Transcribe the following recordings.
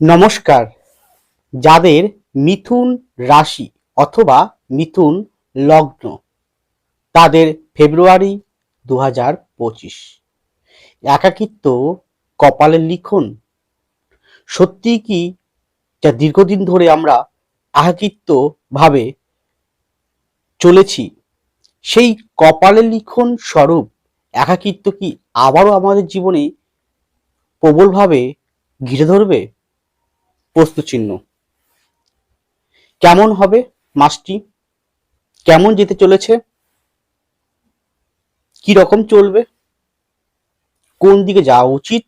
নমস্কার। যাদের মিথুন রাশি অথবা মিথুন লগ্ন, তাদের ফেব্রুয়ারি দু হাজার পঁচিশ। একাকিত্ব কপালের লিখন সত্যি কি যা দীর্ঘদিন ধরে আমরা একাকিত্ব ভাবে চলেছি, সেই কপালের লিখন স্বরূপ একাকিত্ব কি আবারও আমাদের জীবনে প্রবলভাবে ঘিরে ধরবে? প্রশ্ন চিহ্ন কেমন হবে মাসটি? কেমন যেতে চলেছে? কি রকম চলবে? কোন দিকে যাওয়া উচিত?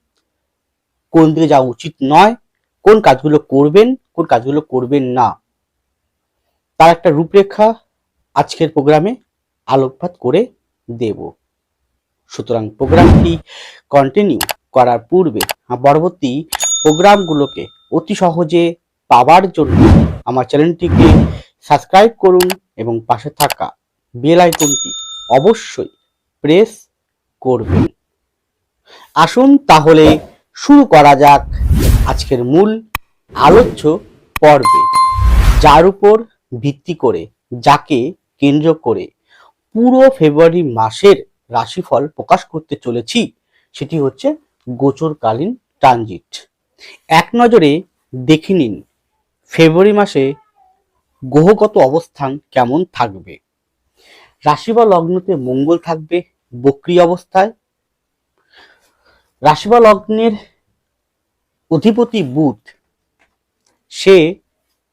কোন দিকে যাওয়া উচিত নয়? কোন কাজগুলো করবেন? কোন কাজগুলো করবেন না? তার একটা রূপরেখা আজকের প্রোগ্রামে আলোকপাত করে দেব। সুতরাং প্রোগ্রামটি কন্টিনিউ করার পূর্বে পরবর্তী প্রোগ্রামগুলোকে অতি সহজে পাওয়ার জন্য আমার চ্যানেলটিকে সাবস্ক্রাইব করুন এবং পাশে থাকা বেল আইকনটি অবশ্যই প্রেস করবেন। আসুন তাহলে শুরু করা যাক আজকের মূল আলোচ্য পর্বে, যার উপর ভিত্তি করে, যাকে কেন্দ্র করে পুরো ফেব্রুয়ারি মাসের রাশিফল প্রকাশ করতে চলেছি, সেটি হচ্ছে গোচরকালীন ট্রানজিট। এক নজরে দেখে নিন, ফেব্রুয়ারি মাসে গ্রহগত অবস্থান কেমন থাকবে। রাশি বা লগ্নতে মঙ্গল থাকবে, বক্রি অবস্থায়। রাশি বা লগ্নের অধিপতি বুধ, সে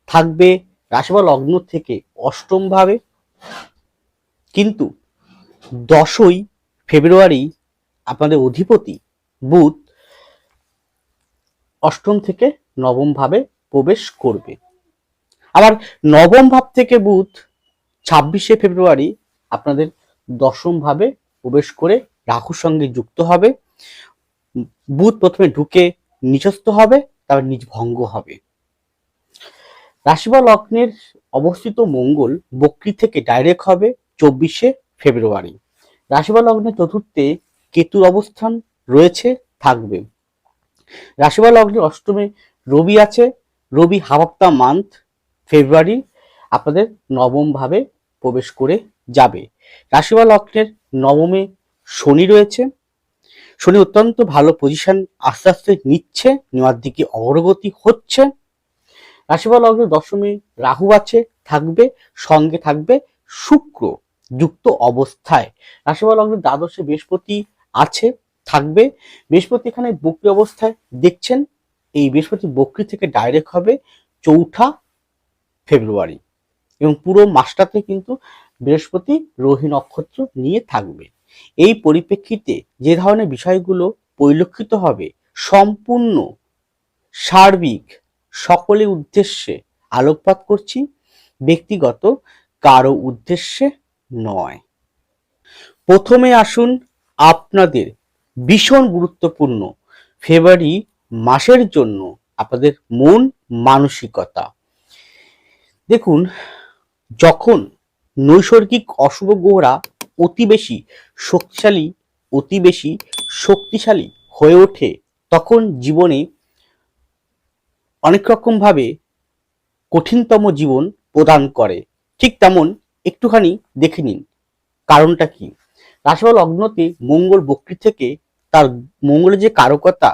থাকবে রাশি বা লগ্ন থেকে অষ্টম ভাবে। কিন্তু দশই ফেব্রুয়ারি আপনাদের অধিপতি বুধ অষ্টম থেকে নবম ভাবে প্রবেশ করবে। আবার নবম ভাব থেকে বুধ ছাব্বিশে ফেব্রুয়ারি আপনাদের দশম ভাবে প্রবেশ করে রাহুর সঙ্গে যুক্ত হবে। বুধ প্রথমে ঢুকে নিচস্থ হবে, তারপর নিজ ভঙ্গ হবে। রাশি বা লগ্নের অবস্থিত মঙ্গল বক্রি থেকে ডাইরেক্ট হবে চব্বিশে ফেব্রুয়ারি। রাশি বা লগ্নের চতুর্থে কেতুর অবস্থান রয়েছে, থাকবে। রাশি বা লগ্নের অষ্টমে রবি আছে। রবি হাফ মান্থ ফেব্রুয়ারি আপনাদের নবম ভাবে প্রবেশ করে যাবে। রাশি বা লগ্নের নবমে শনি রয়েছে। শনি অত্যন্ত ভালো পজিশন আস্তে আস্তে নিচ্ছে, নেওয়ার দিকে অগ্রগতি হচ্ছে। রাশি বা লগ্নের দশমে রাহু আছে, থাকবে, সঙ্গে থাকবে শুক্র, যুক্ত অবস্থায়। রাশি বা লগ্নের দ্বাদশে বৃহস্পতি আছে। থাকবে। বৃহস্পতি এখানে বক্রি অবস্থায় দেখছেন। এই বৃহস্পতি বক্রি থেকে ডাইরেক্ট হবে চৌঠা ফেব্রুয়ারি এবং পুরো মাসটাতে কিন্তু বৃহস্পতি রোহী নক্ষত্র নিয়ে থাকবে। এই পরিপ্রেক্ষিতে যে ধরনের বিষয়গুলো পরিলক্ষিত হবে, সম্পূর্ণ সার্বিক সকলের উদ্দেশ্যে আলোকপাত করছি, ব্যক্তিগত কারও উদ্দেশ্যে নয়। প্রথমে আসুন আপনাদের ভীষণ গুরুত্বপূর্ণ। ফেব্রুয়ারি মাসের জন্য আপনাদের মন মানসিকতা। দেখুন, যখন নৈসর্গিক অশুভ গ্রহরা অতি বেশি শক্তিশালী, অতি বেশি শক্তিশালী হয়ে ওঠে, তখন জীবনে অনেক রকমভাবে কঠিনতম জীবন প্রদান করে। ঠিক তেমন একটুখানি দেখে নিন, কারণটা কি? রাশিফল লগ্নতে মঙ্গল বক্রি থেকে তার মঙ্গলের যে কারকতা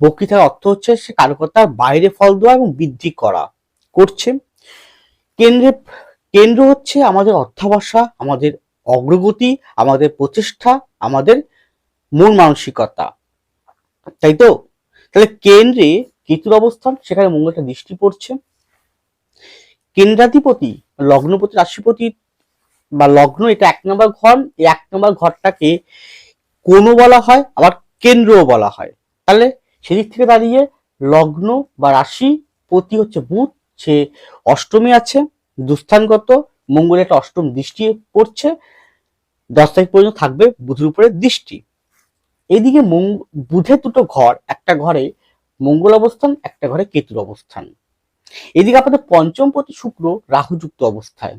বক্রি থাকার অর্থ হচ্ছে সে কারকতার বাইরে ফল দেওয়া এবং বৃদ্ধি করা করছে। কেন্দ্রে, কেন্দ্র হচ্ছে আমাদের অর্থাবসা আমাদের অগ্রগতি, আমাদের প্রচেষ্টা, আমাদের মন মানসিকতা। তাই তো? তাহলে কেন্দ্রে কেতুর অবস্থান, সেখানে মঙ্গলটা দৃষ্টি পড়ছে। কেন্দ্রাধিপতি, লগ্নপতি, রাশিপতি বা লগ্ন, এটা এক নম্বর ঘর, এই এক নম্বর ঘরটাকে কোনো বলা হয়, আবার কেন্দ্রও বলা হয়। তাহলে সেদিক থেকে দাঁড়িয়ে লগ্ন বা রাশি প্রতি হচ্ছে বুধ, সে অষ্টমী আছে, দুস্থানগত মঙ্গলের একটা অষ্টম দৃষ্টি পড়ছে, দশ তারিখ পর্যন্ত থাকবে বুধের উপরে দৃষ্টি। এদিকে বুধের দুটো ঘর, একটা ঘরে মঙ্গল অবস্থান, একটা ঘরে কেতুর অবস্থান। এদিকে আপনাদের পঞ্চম প্রতি শুক্র রাহুযুক্ত অবস্থায়।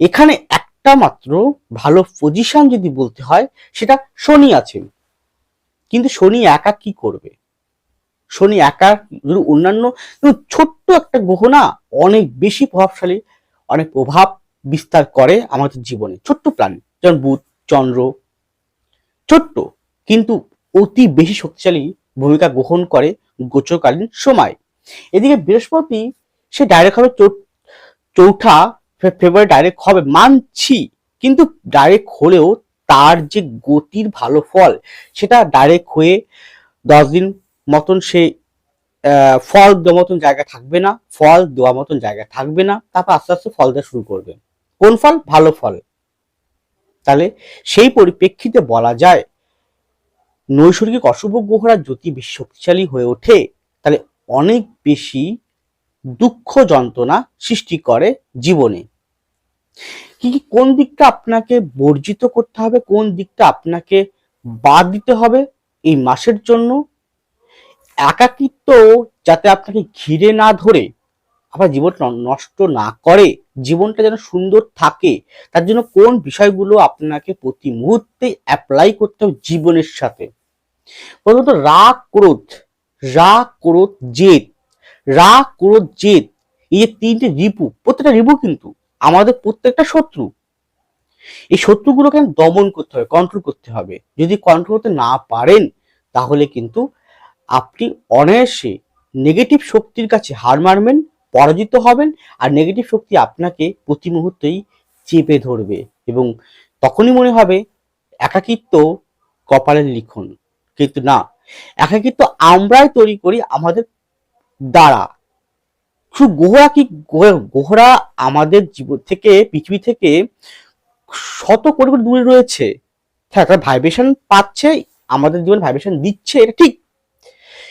এখানে একটা মাত্র ভালো পজিশন যদি বলতে হয়, সেটা শনি আছে। কিন্তু শনি একা কি করবে? শনি একা অন্যান্য ছোট্ট একটা গ্রহ না অনেক বেশি প্রভাবশালী, অনেক প্রভাব বিস্তার করে আমাদের জীবনে। ছোট্ট প্রাণী, যেমন বুধ, চন্দ্র, ছোট্ট কিন্তু অতি বেশি শক্তিশালী ভূমিকা গ্রহণ করে গোচরকালীন সময়। এদিকে বৃহস্পতি, সে ডাইরেক্ট হবে চৌঠা ফেব্রুয়ারি ডাইরেক্ট হবে মানছি। কিন্তু ডাইরেক্ট হলেও তার যে গতির ভালো ফল, সেটা ডাইরেক্ট হয়ে দশ দিন মতন সে ফল দেওয়ার মতন জায়গা থাকবে না, ফল দেওয়ার মতন জায়গা থাকবে না, তারপর আস্তে আস্তে ফল দেওয়া শুরু করবে। কোন ফল? ভালো ফল। তাহলে সেই পরিপ্রেক্ষিতে বলা যায়, নৈসর্গিক অশুভ গ্রহরা যদি বেশি শক্তিশালী হয়ে ওঠে, তাহলে অনেক বেশি দুঃখ যন্ত্রণা সৃষ্টি করে জীবনে। কি কোন দিকটা আপনাকে বর্জিত করতে হবে, কোন দিকটা আপনাকে বাদ দিতে হবে এই মাসের জন্য? একাকিত্ব যাতে আপনাকে ঘিরে না ধরে, আবার জীবনটা নষ্ট না করে, জীবনটা যেন সুন্দর থাকে, তার জন্য কোন বিষয়গুলো আপনাকে প্রতি মুহূর্তে অ্যাপ্লাই করতে হবে জীবনের সাথে? প্রথমত, রাগ, ক্রোধ রাগ, ক্রোধ, জেদ, রাগ, ক্রোধ, জেদ, এই তিনটে রিপু, প্রত্যেকটা রিপু কিন্তু আমাদের প্রত্যেকটা শত্রু। এই শত্রুগুলোকে দমন করতে হবে কন্ট্রোল করতে হবে। যদি কন্ট্রোল করতে না পারেন, তাহলে কিন্তু আপনি অনায়াসে নেগেটিভ শক্তির কাছে হার মারবেন পরাজিত হবেন, আর নেগেটিভ শক্তি আপনাকে প্রতি মুহূর্তেই চেপে ধরবে। এবং তখনই মনে হবে, একাকিত্ব কপালের লিখন। কিন্তু না, একাকিত্ব আমরাই তৈরি করি আমাদের দ্বারা। গোহরা কি গোহরা আমাদের জীবন থেকে, পৃথিবী থেকে শত কোটি কোটি দূরে রয়েছে। হ্যাঁ তার ভাইব্রেশন পাচ্ছে, আমাদের জীবন ভাইব্রেশন দিচ্ছে, এটা ঠিক।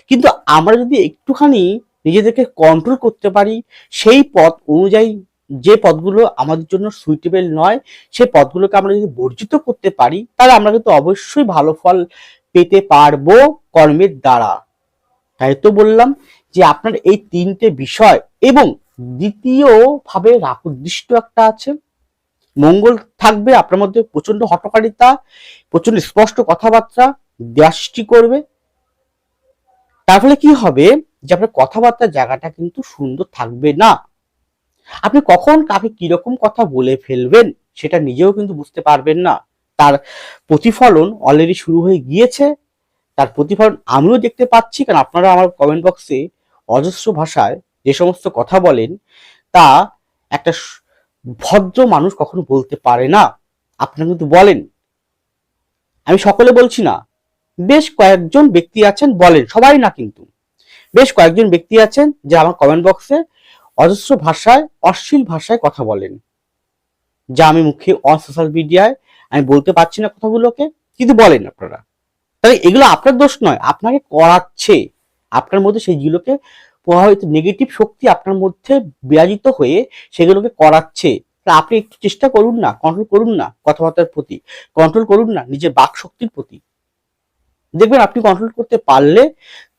কিন্তু আমরা যদি একটুখানি নিজেদেরকে কন্ট্রোল করতে পারি, সেই পথ অনুযায়ী যে পথগুলো আমাদের জন্য সুইটেবল নয় সেই পথগুলোকে আমরা যদি বর্জিত করতে পারি, তাহলে আমরা কিন্তু অবশ্যই ভালো ফল পেতে পারব কর্মের দ্বারা। তাই তো বললাম যে আপনার এই তিনটে বিষয় এবং দ্বিতীয় ভাবে রাহুদৃষ্ট একটা আছে। মঙ্গল থাকবে, আপনার মধ্যে প্রচণ্ড হটকারিতা প্রচণ্ড স্পষ্ট কথাবার্তা দেওয়া সৃষ্টি করবে। তার ফলে কি হবে যে আপনার কথাবার্তার জায়গাটা কিন্তু সুন্দর থাকবে না। আপনি কখন কাকে কীরকম কথা বলে ফেলবেন সেটা নিজেও কিন্তু বুঝতে পারবেন না। তার প্রতিফলন অলরেডি শুরু হয়ে গিয়েছে। তার প্রতিফলন আমিও দেখতে পাচ্ছি। কারণ আপনারা আমার কমেন্ট বক্সে অজস্র ভাষায় যে সমস্ত কথা বলেন, তা একটা ভদ্র মানুষ কখনো বলতে পারে না। আপনারা কিন্তু বলেন। আমি সকলে বলছি না। বেশ কয়েকজন ব্যক্তি আছেন বলেন, সবাই না কিন্তু। বেশ কয়েকজন ব্যক্তি আছেন যে আমার কমেন্ট বক্সে অজস্র ভাষায়, অশ্লীল ভাষায় কথা বলেন। যা আমি মুখে অন সোশ্যাল মিডিয়ায় আমি বলতে পারছি না কথাগুলোকে। কিন্তু বলেন আপনারা। তাহলে এগুলো আপনার দোষ নয়, আপনাকে করাচ্ছে। আপনার মধ্যে সেইগুলোকে প্রভাবিত নেগেটিভ শক্তি আপনার মধ্যে বিরাজিত হয়ে সেগুলোকে করাচ্ছে। আপনি একটু চেষ্টা করুন না কন্ট্রোল করুন না কথাবার্তার প্রতি। কন্ট্রোল করুন না নিজের বাক শক্তির প্রতি। দেখবেন আপনি কন্ট্রোল করতে পারলে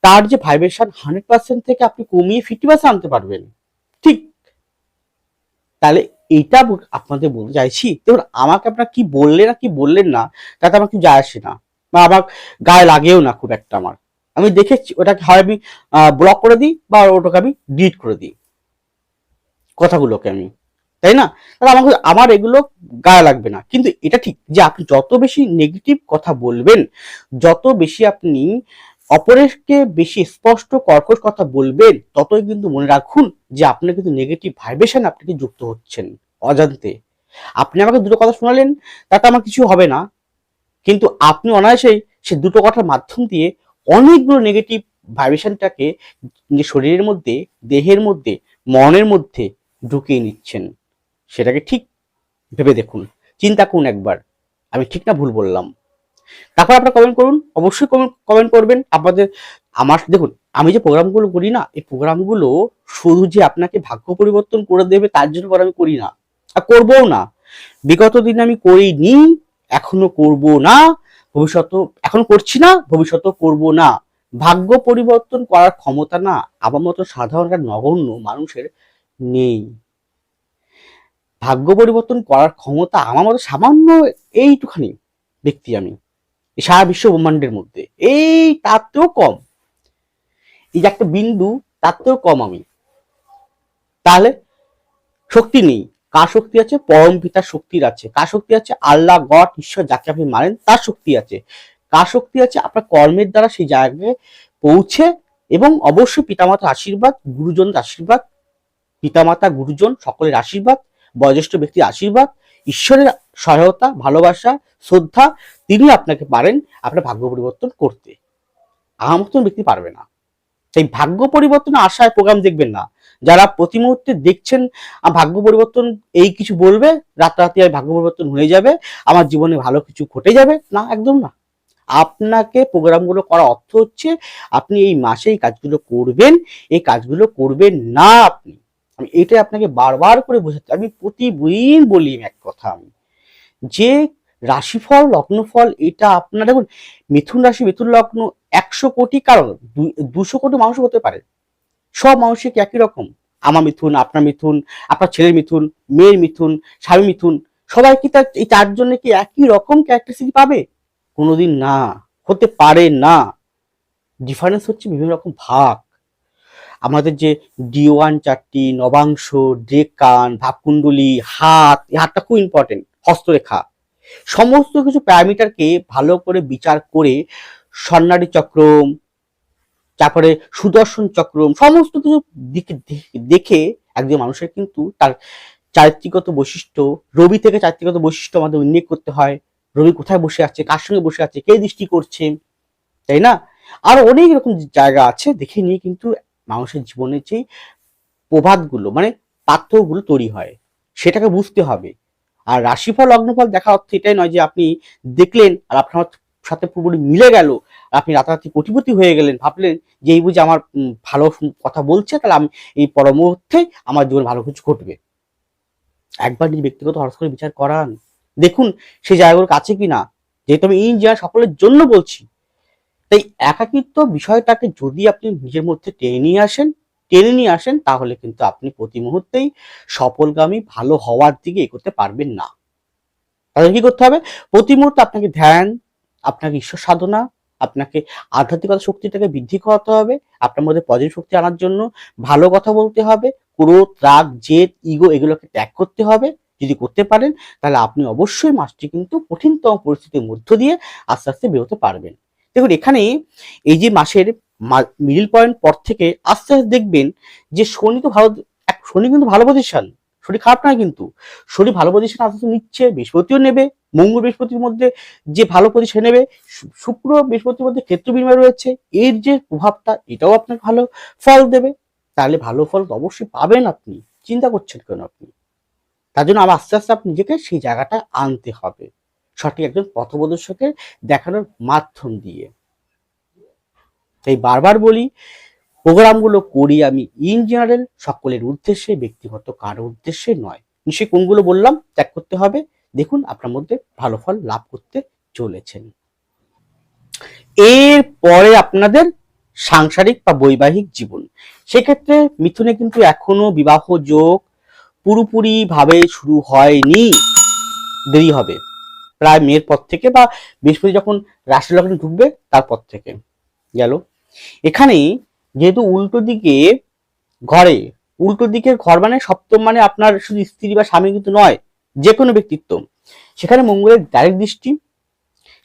তার যে ভাইব্রেশন হান্ড্রেড পার্সেন্ট থেকে আপনি কমিয়ে ফিফটি পার্সেন্ট আনতে পারবেন। ঠিক। তাহলে এইটা আপনাদের বলতে চাইছি, দেখুন আমাকে আপনার কি বললেন না কি বললেন না, তাতে আমার কিছু যায় আসে না। বা আমার গায়ে লাগেও না খুব একটা আমার। আমি দেখেছি, ওটাকে হয় আমি ব্লক করে দিই বা ওটাকে আমি ডিলিট করে দিই। কথাগুলোকে আমি। তাই না? তাহলে আমাকে, আমার এগুলো গায়ে লাগবে না। কিন্তু এটা ঠিক যে আপনি যত বেশি নেগেটিভ কথা বলবেন, যত বেশি আপনি অপরেরকে বেশি স্পষ্ট, কর্কশ কথা বলবেন, ততই কিন্তু মনে রাখুন যে আপনার কিন্তু নেগেটিভ ভাইব্রেশন আপনাকে যুক্ত হচ্ছেন অজান্তে। আপনি আমাকে দুটো কথা শোনালেন, তাতে আমার কিছু হবে না। কিন্তু আপনি অনায়াসেই সে দুটো কথার মাধ্যম দিয়ে অনেকগুলো নেগেটিভ ভাইব্রেশনটাকে শরীরের মধ্যে, দেহের মধ্যে, মনের মধ্যে ঢুকিয়ে নিচ্ছেন। সেটাকে ঠিক ভেবে দেখুন। চিন্তা করুন একবার। আমি ঠিক না ভুল বললাম। তারপর আপনারা কমেন্ট করুন। অবশ্যই কমেন্ট করবেন। আপনাদের, আমার দেখুন, আমি যে প্রোগ্রামগুলো করি না, এই প্রোগ্রামগুলো শুধু যে আপনাকে ভাগ্য পরিবর্তন করে দেবে, তার জন্য আমি করি না। আর করবও না। বিগত দিন আমি করিনি, এখনও করব না। ভবিষ্যৎ এখন করছি না ভবিষ্যৎ করব না। ভাগ্য পরিবর্তন করার ক্ষমতা না আমার মতো সাধারণ একটা নগণ্য মানুষের নেই। ভাগ্য পরিবর্তন করার ক্ষমতা আমার মতো সামান্য এইটুখানি ব্যক্তি আমি সারা বিশ্ব ব্রহ্মাণ্ডের মধ্যে। এই তাতেও কম। এই যে একটা বিন্দু থেকেও কম আমি। তাহলে শক্তি নেই। কার শক্তি আছে? পরম পিতার শক্তির আছে। কার শক্তি আছে? আল্লাহ, গড, ঈশ্বর যাকে আপনি মানেন, তার শক্তি আছে। কার শক্তি আছে? আপনার কর্মের দ্বারা সেই জায়গায় পৌঁছে এবং অবশ্যই পিতামাতার আশীর্বাদ গুরুজনের আশীর্বাদ পিতামাতা গুরুজন, সকলের আশীর্বাদ, বয়োজ্যেষ্ঠ ব্যক্তির আশীর্বাদ, ঈশ্বরের সহায়তা, ভালোবাসা, শ্রদ্ধা, তিনি আপনাকে পারেন আপনার ভাগ্য পরিবর্তন করতে। আমার মতন ব্যক্তি পারবে না। সেই ভাগ্য পরিবর্তন আশায় প্রোগ্রাম দেখবেন না। যারা প্রতি মুহূর্তে দেখছেন ভাগ্য পরিবর্তন এই কিছু বলবে, রাতারাতি আর ভাগ্য পরিবর্তন হয়ে যাবে, আমার জীবনে ভালো কিছু ঘটে যাবে। না, একদম না। আপনাকে প্রোগ্রামগুলো করা অর্থ হচ্ছে, আপনি এই মাসে এই কাজগুলো করবেন, এই কাজগুলো করবেন না আপনি। আমি এটাই আপনাকে বারবার করে বোঝাতে আমি প্রতিদিন বলি এক কথা আমি, যে রাশিফল, লগ্নফল, এটা আপনার দেখুন, মিথুন রাশি, মিথুন লগ্ন একশো কোটি কারণ দু- দুশো কোটি মানুষ হতে পারে। সব মানুষই কি একই রকম? আমার মিথুন, আপনার মিথুন, আপনার ছেলের মিথুন, মেয়ের মিথুন স্বামী মিথুন, সবাই কি তার, এই চারজনে কি একই রকম ক্যারেক্টারিস্টিক পাবে? কোনোদিন না, হতে পারে না। ডিফারেন্স হচ্ছে বিভিন্ন রকম ভাগ। আমাদের যে ডি ওয়ান চারটি, নবাংশ, ডেকান, ভাবকুণ্ডলী, হাত, এই হাতটা খুব ইম্পর্টেন্ট হস্তরেখা। সমস্ত কিছু প্যারামিটারকে ভালো করে বিচার করে স্বর্ণালী চক্রম, তারপরে সুদর্শন চক্রম, সমস্ত কিছু দিকে দেখে একজন মানুষের কিন্তু তার চারিত্রিকত বৈশিষ্ট্য, রবি থেকে চারিত্রিকত বৈশিষ্ট্য আমাদের উল্লেখ করতে হয়। রবি কোথায় বসে আছে? কার সঙ্গে বসে আছে? কে দৃষ্টি করছে? তাই না? আর অনেক রকম জায়গা আছে দেখে নিয়ে কিন্তু মানুষের জীবনে যে প্রভাতগুলো মানে পার্থক্যগুলো তৈরি হয়, সেটাকে বুঝতে হবে। আর রাশিফল লগ্নফল দেখা অর্থ এটাই নয় যে আপনি দেখলেন আর আপনার সাথে পুরোপুরি মিলে গেল, আপনি রাতারাতি কোটিপতি হয়ে গেলেন, ভাবলেন যে এই বুঝে আমার ভালো কথা বলছে, তাহলে আমি এই পর মুহূর্তে আমার জীবন ভালো কিছু ঘটবে। একবার নিজে ব্যক্তিগত হরস্কোপে বিচার করান, দেখুন সেই জায়গাগুলো কাছে কিনা, যেহেতু আমি ইঞ্জিনিয়ার সকলের জন্য বলছি, তাই একাকিত্ব বিষয়টাকে যদি আপনি নিজের মধ্যে টেনে নিয়ে আসেন, টেনে নিয়ে আসেন, তাহলে কিন্তু আপনি প্রতি মুহূর্তেই সফলগামী, ভালো হওয়ার দিকে এগোতে পারবেন না। তাহলে কি করতে হবে? প্রতি মুহূর্তে আপনাকে ধ্যান আপনাকে ঈশ্বর সাধনা, আপনাকে আধ্যাত্মিকতা শক্তিটাকে বৃদ্ধি করাতে হবে, আপনার মধ্যে পজিটিভ শক্তি আনার জন্য ভালো কথা বলতে হবে, ক্রোধ, রাগ, জেদ ইগো এগুলোকে ত্যাগ করতে হবে। যদি করতে পারেন, তাহলে আপনি অবশ্যই মাসটি কিন্তু কঠিনতম পরিস্থিতির মধ্য দিয়ে আস্তে আস্তে বেরোতে পারবেন। দেখুন, এখানে এই যে মাসের মিডিল পয়েন্ট পর থেকে আস্তে আস্তে দেখবেন যে শনি তো ভালো শনি কিন্তু ভালো পজিশন শনি খারাপ নয় কিন্তু। শরীর ভালো পজিশন আস্তে নিচ্ছে, বৃহস্পতিও নেবে, মঙ্গল বৃহস্পতির মধ্যে যে ভালো পজিশন নেবে শুক্র বৃহস্পতির মধ্যে ক্ষেত্র বিনিময় রয়েছে, এর যে প্রভাবটা এটাও আপনাকে ভালো ফল দেবে। তাহলে ভালো ফল অবশ্যই পাবেন আপনি, চিন্তা করছেন কেন আপনি? তার জন্য আবার আস্তে আস্তে আপনি নিজেকে সেই জায়গাটা আনতে হবে। সঠিক একজন পথপ্রদর্শকের দেখানোর মাধ্যম দিয়ে। তাই বারবার বলি প্রোগ্রামগুলো করি আমি ইন জেনারেল সকলের উদ্দেশ্যে, ব্যক্তিগত কারও উদ্দেশ্যে নয়। নিশ্চয়ই কোনগুলো বললাম, ত্যাগ করতে হবে। দেখুন, আপনার মধ্যে ভালো ফল লাভ করতে চলেছেন। এর পরে আপনাদের সাংসারিক বা বৈবাহিক জীবন। সেক্ষেত্রে মিথুনে কিন্তু এখনও বিবাহ যোগ পুরোপুরি ভাবে শুরু হয়নি। দেরি হবে। প্রায় মেয়ের পর থেকে বা বৃহস্পতি যখন রাশি লগ্নে ঢুকবে তারপর থেকে। গেল। এখানে যেহেতু উল্টো দিকে ঘরে, উল্টো দিকের ঘর মানে সপ্তম মানে আপনার শুধু স্ত্রী বা স্বামী কিন্তু নয় যে কোনো ব্যক্তিত্ব। সেখানে মঙ্গলের ডাইরেক্ট দৃষ্টি,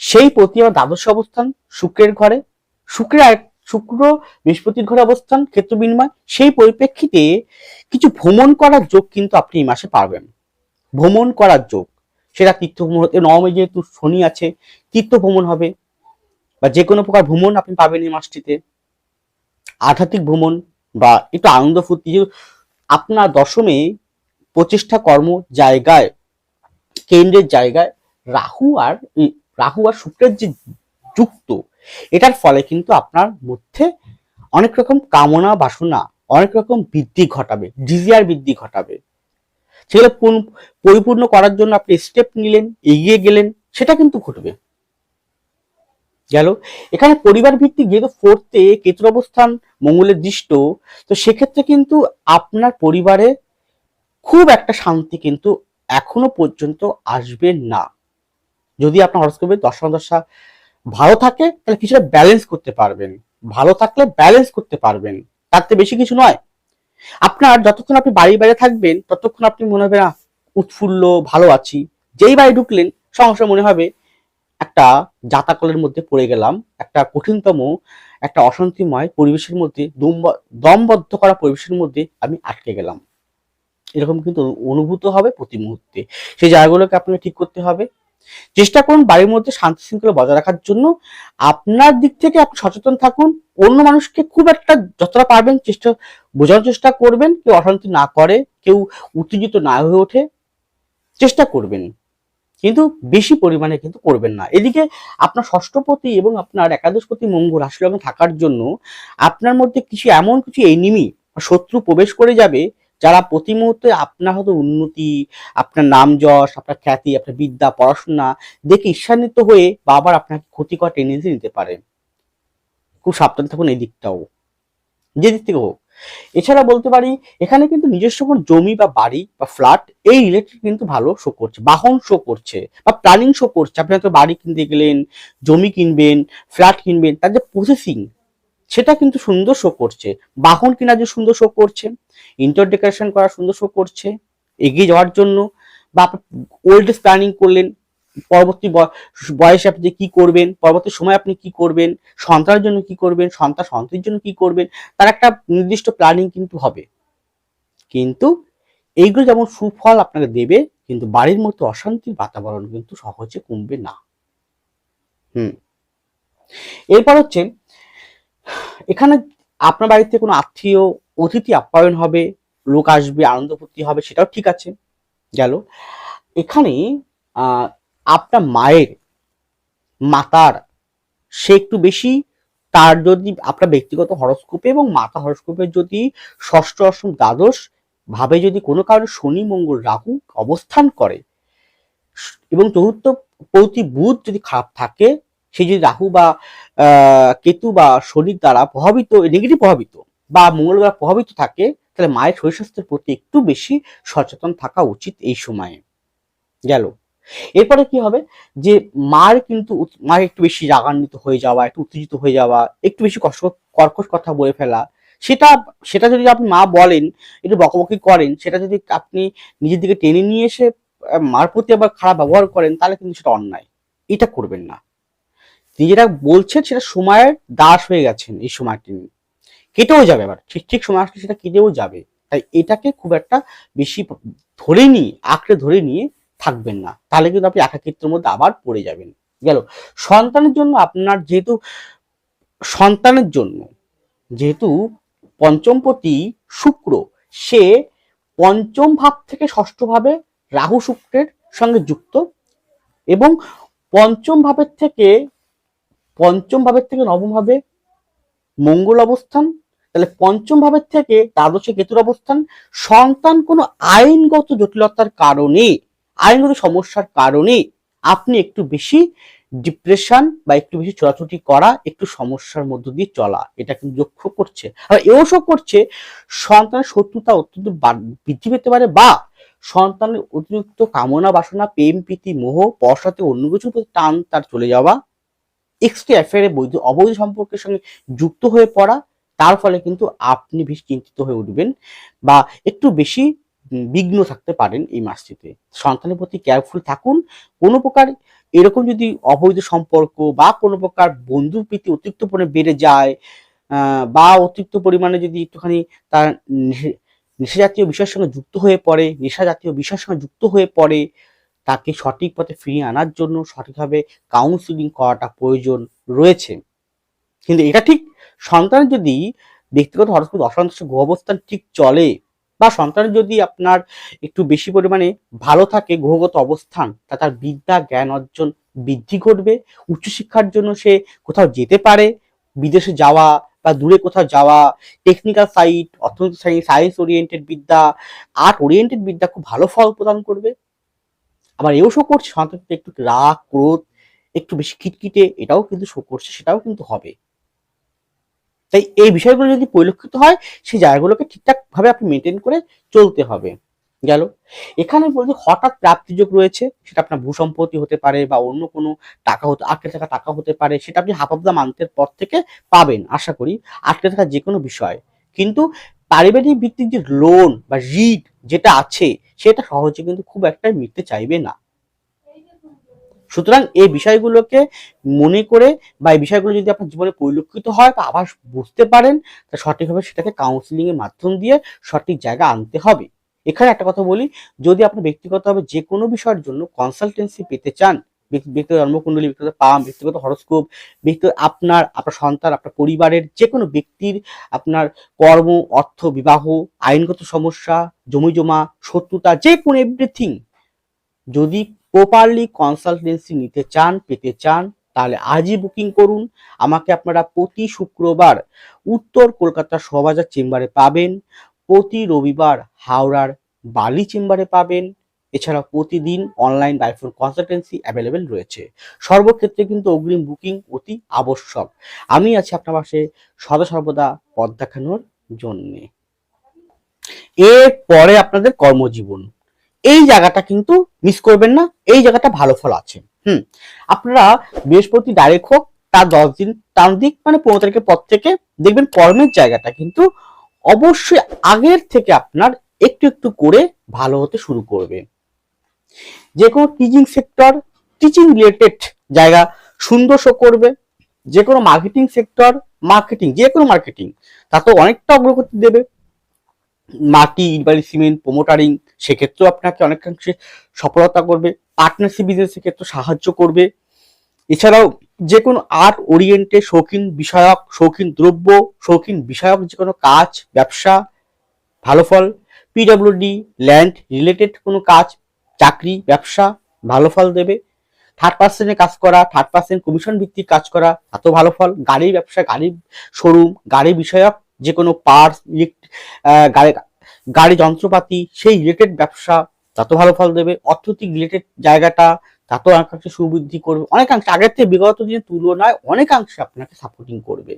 সেই প্রতি আবার দ্বাদশ অবস্থান, শুক্রের ঘরে, শুক্রের শুক্র বৃহস্পতির ঘরে অবস্থান, ক্ষেত্র বিনিময়, সেই পরিপ্রেক্ষিতে কিছু ভ্রমণ করার যোগ কিন্তু আপনি এই মাসে পারবেন। ভ্রমণ করার যোগ, সেটা তীর্থ ভ্রমণ হতে, নবমে যেহেতু শনি আছে তীর্থ ভ্রমণ হবে, বা যে কোনো প্রকার ভ্রমণ আপনি পাবেন এই মাসটিতে। আধ্যাত্মিক ভ্রমণ বা একটু আনন্দ ফুর্তি আপনার দশমে প্রচেষ্টা কর্ম জায়গায়, কেন্দ্রের জায়গায় রাহু আর রাহু আর শুক্রের যে যুক্ত, এটার ফলে কিন্তু আপনার মধ্যে অনেক রকম কামনা বাসনা, অনেক রকম বৃদ্ধি ঘটাবে ডিজিয়ার বৃদ্ধি ঘটাবে। সেগুলো পরিপূর্ণ করার জন্য আপনি স্টেপ নিলেন, এগিয়ে গেলেন, সেটা কিন্তু ঘটবে। গেল। এখানে পরিবার ভিত্তিক যেহেতু ফোর্থে কেতুর অবস্থান মঙ্গলের দৃষ্ট, তো সেক্ষেত্রে কিন্তু আপনার পরিবারে খুব একটা শান্তি কিন্তু এখনও পর্যন্ত আসবে না। যদি আপনার হরস্কোপে দশা দশা ভালো থাকে, তাহলে কিছুটা ব্যালেন্স করতে পারবেন। ভালো থাকলে ব্যালেন্স করতে পারবেন। তার বেশি কিছু নয়। আপনার যতক্ষণ আপনি বাড়ি বাইরে থাকবেন, ততক্ষণ আপনি মনে হবে, না, উৎফুল্ল, ভালো আছি। যেই বাড়ি ঢুকলেন সংসার মনে হবে একটা জাতাকলের মধ্যে পড়ে গেলাম, একটা কঠিনতম, একটা অশান্তিময় পরিবেশের মধ্যে দম- দমবদ্ধ করা পরিবেশের মধ্যে আমি আটকে গেলাম। এরকম কিন্তু অনুভূত হবে প্রতি মুহূর্তে। সেই জায়গাগুলোকে আপনাকে ঠিক করতে হবে। চেষ্টা করুন বাড়ির মধ্যে শান্তি শৃঙ্খলা বজায় রাখার জন্য। আপনার দিক থেকে আপনি সচেতন থাকুন। অন্য মানুষকে খুব একটা যতটা পারবেন চেষ্টা বোঝানোর চেষ্টা করবেন। কেউ অশান্তি না করে, কেউ উত্তেজিত না হয়ে ওঠে। চেষ্টা করবেন। কিন্তু বেশি পরিমাণে কিন্তু করবেন না। এদিকে আপনার ষষ্ঠপতি এবং আপনার একাদশপতি মঙ্গল রাশি লগ্নে থাকার জন্য আপনার মধ্যে কিছু এমন কিছু এনিমি শত্রু প্রবেশ করে যাবে, যারা প্রতি মুহূর্তে আপনার হয়তো উন্নতি, আপনার নাম যশ, আপনার খ্যাতি, আপনার বিদ্যা, পড়াশোনা দেখে ঈর্ষান্বিত হয়ে বাবার আপনাকে ক্ষতিকর টেন্ডেন্সি নিতে পারে। খুব সাবধান থাকুন এই দিকটাও। যে দিক থেকে হোক। এছাড়া বলতে পারি, এখানে কিন্তু নিজস্ব কোনো জমি বা বাড়ি বা ফ্ল্যাট এই রিলেটেড কিন্তু ভালো শো করছে, বাহন শো করছে বা প্ল্যানিং শো করছে। আপনি হয়তো বাড়ি কিনতে গেলেন, জমি কিনবেন ফ্ল্যাট কিনবেন, তার যে প্রসেসিং সেটা কিন্তু সুন্দর শো করছে। বাহন কেনার যে সুন্দর শো করছে ইন্টার ডেকোরেশন করা সুন্দর শো করছে, এগিয়ে যাওয়ার জন্য বা ওল্ড প্ল্যানিং করলেন পরবর্তী বয়সে আপনি কি করবেন, পরবর্তী সময় আপনি কি করবেন, সন্তানের জন্য কি করবেন, সন্তান সন্তানের জন্য কি করবেন, তার একটা নির্দিষ্ট প্ল্যানিং কিন্তু হবে। কিন্তু এইগুলো যেমন সুফল আপনাকে দেবে, কিন্তু বাড়ির মতো অশান্তির বাতাবরণ কিন্তু সহজে কমবে না। হুম। এরপর হচ্ছে, এখানে আপনার বাড়িতে কোনো আত্মীয়, অতিথি আপ্যায়ন হবে, লোক আসবে, আনন্দ ফুর্তি হবে, সেটাও ঠিক আছে, গেল। এখানে আপনার মায়ের, মাতার, সে একটু বেশি তার যদি আপনার ব্যক্তিগত হরস্কোপে এবং মাতা হরস্কোপে যদি ষষ্ঠ, অষ্টম, দ্বাদশ ভাবে যদি কোনো কারণে শনি, মঙ্গল, রাহু অবস্থান করে এবং চতুর্থ প্রতি বুধ যদি খারাপ থাকে, সে যদি রাহু বা কেতু বা শনির দ্বারা প্রভাবিত নেগেটিভ প্রভাবিত বা মঙ্গল দ্বারা প্রভাবিত থাকে, তাহলে মায়ের শরীর স্বাস্থ্যের প্রতি একটু বেশি সচেতন থাকা উচিত এই সময়ে। গেল। এরপরে কি হবে? যে মার কিন্তু মায়ের একটু বেশি রাগান্বিত হয়ে যাওয়া, একটু উত্তেজিত হয়ে যাওয়া, একটু বেশি কষ্ট, কর্কশ কথা বলে ফেলা, সেটা সেটা যদি আপনি মা বলেন, একটু বকাবকি করেন, সেটা যদি আপনি নিজের দিকে টেনে নিয়ে এসে মার প্রতি আবার খারাপ ব্যবহার করেন, তাহলে কিন্তু সেটা অন্যায়। এটা করবেন না। তিনি যেটা বলছেন, সেটা সময়ের দাস হয়ে গেছেন এই সময়টি। কেটেও যাবে আবার ঠিক ঠিক সময় আসলে সেটা কেটেও যাবে। তাই এটাকে খুব একটা বেশি ধরে নিয়ে, আঁকড়ে ধরে নিয়ে থাকবেন না। তাহলে কিন্তু আপনি একাকিত্বের মধ্যে আবার পড়ে যাবেন। গেল। সন্তানের জন্য আপনার যেহেতু, সন্তানের জন্য যেহেতু পঞ্চমপতি শুক্র, সে পঞ্চম ভাব থেকে ষষ্ঠ ভাবে রাহু শুক্রের সঙ্গে যুক্ত এবং পঞ্চম ভাবের থেকে, পঞ্চম ভাবের থেকে নবম ভাবে মঙ্গল অবস্থান, তাহলে পঞ্চম ভাবের থেকে দ্বাদশে কেতুর অবস্থান। সন্তান কোনো আইনগত জটিলতার কারণে আইনগত সমস্যার কারণে আপনি একটু বেশি ডিপ্রেশন বা একটু বেশি ছোটাছুটি করা একটু সমস্যার মধ্য দিয়ে চলা, এটা কিন্তু লক্ষ্য করছে। আর এও শো করছে, সন্তানের শত্রুতা অত্যন্ত বৃদ্ধি পেতে পারে বা সন্তানের অতিরিক্ত কামনা বাসনা, প্রেম, প্রীতি, মোহ পশ্চাতে অন্য কিছুর প্রতি টান তার চলে যাওয়া এক্সট্রা অ্যাফেয়ারে বৈধ, অবৈধ সম্পর্কের সঙ্গে যুক্ত হয়ে পড়া, তার ফলে কিন্তু আপনি বেশি চিন্তিত হয়ে উঠবেন বা একটু বেশি বিঘ্ন থাকতে পারেন এই মাসটিতে। সন্তানের প্রতি কেয়ারফুল থাকুন। কোনো প্রকার এরকম যদি অবৈধ সম্পর্ক বা কোনো প্রকার বন্ধু প্রীতি অতিরিক্ত পরিমাণে বেড়ে যায় বা অতিরিক্ত পরিমাণে যদি একটুখানি তার নেশে- নেশা জাতীয় বিষয়ের সঙ্গে যুক্ত হয়ে পড়ে নেশা জাতীয় বিষয়ের সঙ্গে যুক্ত হয়ে পড়ে, তাকে সঠিক পথে ফিরিয়ে আনার জন্য সঠিকভাবে কাউন্সিলিং করাটা প্রয়োজন রয়েছে। কিন্তু এটা ঠিক সন্তানের যদি ব্যক্তিগত হরস্কোপ অসন্তোষ গ্রহ অবস্থান ঠিক চলে বা সন্তানের যদি আপনার একটু বেশি পরিমাণে ভালো থাকে, গ্রহগত অবস্থান, তা তার বিদ্যা, জ্ঞান অর্জন বৃদ্ধি ঘটবে। উচ্চশিক্ষার জন্য সে কোথাও যেতে পারে, বিদেশে যাওয়া বা দূরে কোথাও যাওয়া টেকনিক্যাল সাইট অর্থনৈতিক সাইন্স সায়েন্স ওরিয়েন্টেড বিদ্যা আর্ট ওরিয়েন্টেড বিদ্যা খুব ভালো ফল প্রদান করবে। আবার এও শো করছে, সন্তানকে একটু রাগ, ক্রোধ, একটু বেশি খিটখিটে, এটাও কিন্তু শো করছে, সেটাও কিন্তু হবে। তাই এই বিষয়গুলো যদি পরিলক্ষিত হয়, সেই জায়গাগুলোকে ঠিকঠাক ভাবে আপনি মেনটেন করে চলতে হবে। গেল। এখানে বলতে হঠাৎ প্রাপ্তিযোগ রয়েছে, সেটা আপনার ভূসম্পত্তি হতে পারে বা অন্য কোনো টাকা হতে, আটকে থাকা টাকা হতে পারে, সেটা আপনি হাফ অফ দ্য মান্থের পর থেকে পাবেন, আশা করি। আটকে থাকা যে কোনো বিষয়। কিন্তু পারিবারিক ভিত্তিক যে লোন বা রিড যেটা আছে, সেটা সহজে কিন্তু খুব একটা মিটতে চাইবে না। সুতরাং এই বিষয়গুলোকে মনে করে বা এই বিষয়গুলো যদি আপনার জীবনে পরিলক্ষিত হয় বা আবার বুঝতে পারেন, তা সঠিকভাবে সেটাকে কাউন্সিলিং এর মাধ্যম দিয়ে সঠিক জায়গা আনতে হবে। এখানে একটা কথা বলি, যদি আপনি ব্যক্তিগতভাবে যে কোনো বিষয়ের জন্য কনসালটেন্সি পেতে চান, ব্যক্তি- ব্যক্তিগত জন্মকুণ্ডলী ব্যক্তিগত পাম, ব্যক্তিগত হরস্কোপ ব্যক্তিগত আপনার আপনার সন্তান, আপনার পরিবারের যে কোনো ব্যক্তির আপনার কর্ম, অর্থ, বিবাহ, আইনগত সমস্যা জমি জমা শত্রুতা যে কোনো এভরিথিং যদি প্রপারলি কনসালটেন্সি নিতে চান, পেতে চান, তাহলে আজই বুকিং করুন। আমাকে আপনারা প্রতি শুক্রবার উত্তর কলকাতার শোভাবাজার চেম্বারে পাবেন, প্রতি রবিবার হাওড়ার বালি চেম্বারে পাবেন। এছাড়া প্রতিদিন অনলাইন বাইফোন কনসালটেন্সি অ্যাভেলেবেল রয়েছে। সর্বক্ষেত্রে কিন্তু অগ্রিম বুকিং অতি আবশ্যক। আমি আছি আপনার পাশে সদা সর্বদা পথ দেখানোর জন্যে। এরপরে আপনাদের কর্মজীবন। এই জায়গাটা কিন্তু মিস করবেন না, এই জায়গাটা ভালো ফল আছে। হুম, আপনারা বৃহস্পতি ডাইরেক্ট হোক, তার দশ দিন টান দিক মানে পনেরো তারিখের পর থেকে দেখবেন কর্মের জায়গাটা কিন্তু অবশ্যই আগের থেকে আপনার একটু একটু করে ভালো হতে শুরু করবে। যে কোনো টিচিং সেক্টর টিচিং রিলেটেড জায়গা সুন্দর শো করবে। যে কোনো মার্কেটিং সেক্টর মার্কেটিং যে কোনো মার্কেটিং তাতেও অনেকটা অগ্রগতি দেবে। মাটি ইটবাড়ি সিমেন্ট প্রোমোটারিং সেক্ষেত্রেও আপনাকে অনেকাংশে সফলতা করবে পার্টনারশিপ বিজনেসের ক্ষেত্রে সাহায্য করবে। এছাড়াও যে কোনো আর্ট ওরিয়েন্টে শৌখিন বিষয়ক, শৌখিন দ্রব্য, শৌখিন বিষয়ক যে কোনো কাজ, ব্যবসা, ভালো ফল পিডব্লিউডি ল্যান্ড রিলেটেড কোনো কাজ, চাকরি, ব্যবসা, ভালো ফল দেবে। থার্ড পার্সেন্টে কাজ করা থার্ড পার্সেন্ট কমিশন ভিত্তিক কাজ করা তাতেও ভালো ফল। গাড়ির ব্যবসা, গাড়ির শোরুম গাড়ি বিষয়ক যে কোনো পার্টস গাড়ি গাড়ি, যন্ত্রপাতি, সেই রিলেটেড ব্যবসা তাতেও ভালো ফল দেবে। অর্থনৈতিক রিলেটেড জায়গাটা তাতেও অনেকাংশে সুবৃদ্ধি করবে। অনেকাংশে আগের থেকে বিগত দিনের তুলনায় অনেকাংশে আপনাকে সাপোর্টিং করবে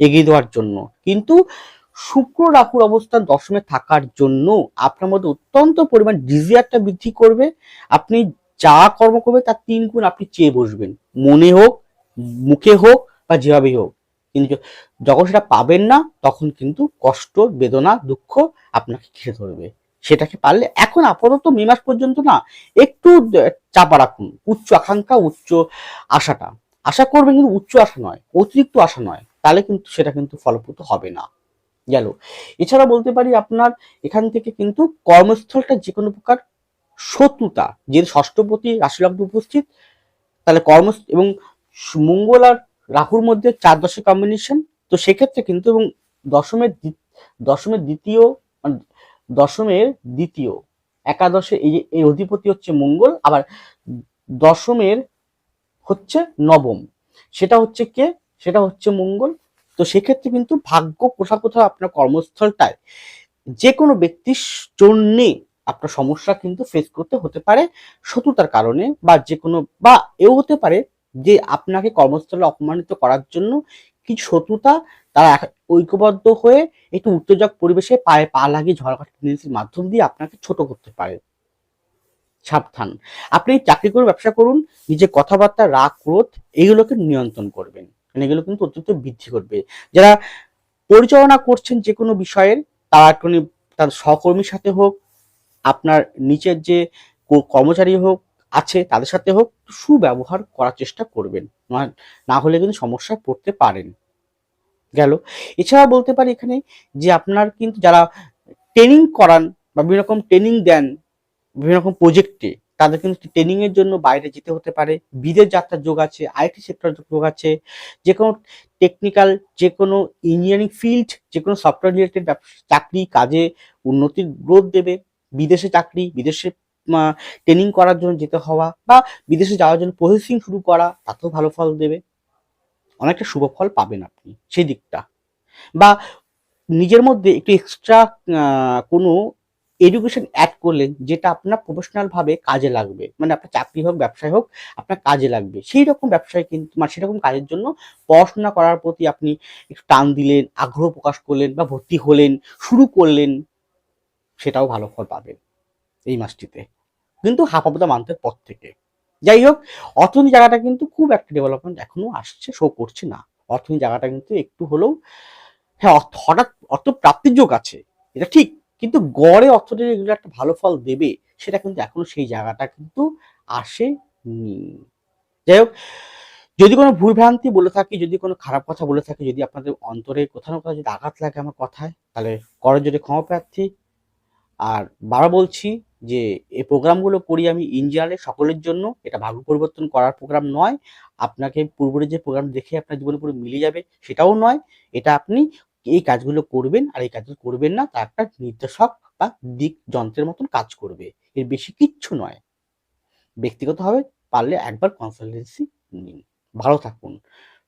এগিয়ে দেওয়ার জন্য। কিন্তু শুক্র রাহুর অবস্থান দশমে থাকার জন্য আপনার মধ্যে অত্যন্ত পরিমাণ ডিজিয়ারটা বৃদ্ধি করবে। আপনি যা কর্ম করবে তার তিন গুণ আপনি চেয়ে বসবেন। মনে হোক, মুখে হোক বা যেভাবেই হোক। কিন্তু যখন সেটা পাবেন না, তখন কিন্তু কষ্ট, বেদনা, দুঃখ আপনাকে ঘিরে ধরবে। সেটাকে পারলে এখন আপাতত মে মাস পর্যন্ত না, একটু চাপা রাখুন। উচ্চ আকাঙ্ক্ষা, উচ্চ আশাটা। আশা করবেন কিন্তু উচ্চ আশা নয়, অতিরিক্ত আশা নয়, তাহলে কিন্তু সেটা কিন্তু ফলপ্রদ হবে না। গেল। এছাড়া বলতে পারি আপনার এখান থেকে কিন্তু কর্মস্থলটা যে কোনো প্রকার শত্রুতা, যে ষষ্ঠপতি রাশিলগ্ন উপস্থিত, তাহলে কর্ম এবং মঙ্গল আর রাহুর মধ্যে চার দশের কম্বিনেশন তো সেক্ষেত্রে কিন্তু এবং দশমের দশমের দ্বিতীয় মানে দশমের দ্বিতীয়, একাদশে এই যে, এই অধিপতি হচ্ছে মঙ্গল, আবার দশমের হচ্ছে নবম, সেটা হচ্ছে কে? সেটা হচ্ছে মঙ্গল, তো সেক্ষেত্রে কিন্তু ভাগ্য কোথাও কোথাও আপনার কর্মস্থলটায় যে কোনো ব্যক্তির জন্যে আপনার সমস্যা কিন্তু ফেস করতে হতে পারে শত্রুতার কারণে বা যে কোনো বা এও হতে পারে যে আপনাকে কর্মস্থলে অপমানিত করার জন্য কিছু শত্রুতা তারা ঐক্যবদ্ধ হয়ে একটু উত্তেজক পরিবেশে পায়ে পা লাগিয়ে টেন্ডেন্সির মাধ্যম দিয়ে আপনাকে ছোট করতে পারে। সাবধান। আপনি চাকরি করে ব্যবসা করুন নিজের কথাবার্তা, রাগ, ক্রোধ এইগুলোকে নিয়ন্ত্রণ করবেন। কারণ এগুলো কিন্তু অত্যন্ত বৃদ্ধি করবে। যারা পরিচালনা করছেন যে কোনো বিষয়ের, তারা একটু তার সহকর্মীর সাথে হোক, আপনার নিচের যে কর্মচারী হোক আছে, তাদের সাথে হোক, সুব্যবহার করার চেষ্টা করবেন। না- হলে কিন্তু সমস্যায় পড়তে পারেন। গেল। এছাড়া বলতে পারি এখানে যে আপনার কিন্তু যারা ট্রেনিং করান বা বিভিন্ন রকম ট্রেনিং দেন, বিভিন্ন রকম প্রজেক্টে তাদের কিন্তু ট্রেনিং এর জন্য বাইরে যেতে হতে পারে। বিদেশ যাত্রার যোগ আছে আইটি সেক্টর যোগ আছে, যে কোনো টেকনিক্যাল যে কোনো ইঞ্জিনিয়ারিং ফিল্ড যে কোনো সফটওয়্যার রিলেটেড চাকরি, কাজে উন্নতির গ্রোথ দেবে। বিদেশে চাকরি, বিদেশে ট্রেনিং করার জন্য যেতে হওয়া বা বিদেশে যাওয়ার জন্য প্রসেসিং শুরু করা, তাতেও ভালো ফল দেবে। অনেকটা শুভ ফল পাবেন আপনি সেই দিকটা বা নিজের মধ্যে একটু এক্সট্রা কোনো এডুকেশন অ্যাড করলেন যেটা আপনার প্রফেশনালভাবে কাজে লাগবে মানে আপনার চাকরি হোক, ব্যবসায় হোক, আপনার কাজে লাগবে। সেই রকম ব্যবসায় কিন্তু মানে সেরকম কাজের জন্য পড়াশোনা করার প্রতি আপনি একটু টান দিলেন, আগ্রহ প্রকাশ করলেন বা ভর্তি হলেন, শুরু করলেন, সেটাও ভালো ফল পাবেন। এই মাসটিতে। কিন্তু হাফ অফ দ্য মান্থের পর থেকে। যাই হোক অর্থনীতি জায়গাটা কিন্তু খুব একটা ডেভেলপমেন্ট এখনও আসছে শো করছে না। অর্থনীতি জায়গাটা কিন্তু একটু হলেও হ্যাঁ হঠাৎ অর্থ প্রাপ্তির যোগ আছে, এটা ঠিক। কিন্তু গড়ে অর্থনীতি এগুলো একটা ভালো ফল দেবে, সেটা কিন্তু এখনও সেই জায়গাটা কিন্তু আসেনি। যাই হোক যদি কোনো ভুলভ্রান্তি বলে থাকি, যদি কোনো খারাপ কথা বলে থাকি, যদি আপনাদের অন্তরে কোথাও না কোথাও যদি আঘাত লাগে আমার কথায়, তাহলে করার জন্য ক্ষমা প্রার্থী আর বারবার বলছি যে এই প্রোগ্রামগুলো করি আমি ইন্ডিয়ারে সকলের জন্য, এটা ভাগ্য পরিবর্তন করার প্রোগ্রাম নয়। আপনাকে পূর্বের যে প্রোগ্রাম দেখে আপনার জীবনে পুরো মিলে যাবে সেটাও নয়। এটা আপনি এই কাজগুলো করবেন আর এই কাজগুলো করবেন না, তা একটা নির্দেশক বা দিক যন্ত্রের মতন কাজ করবে। এর বেশি কিচ্ছু নয়। ব্যক্তিগতভাবে পারলে একবার কনসালটেন্সি নিন। ভালো থাকুন,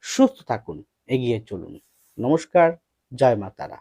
সুস্থ থাকুন, এগিয়ে চলুন। নমস্কার, জয় মা তারা।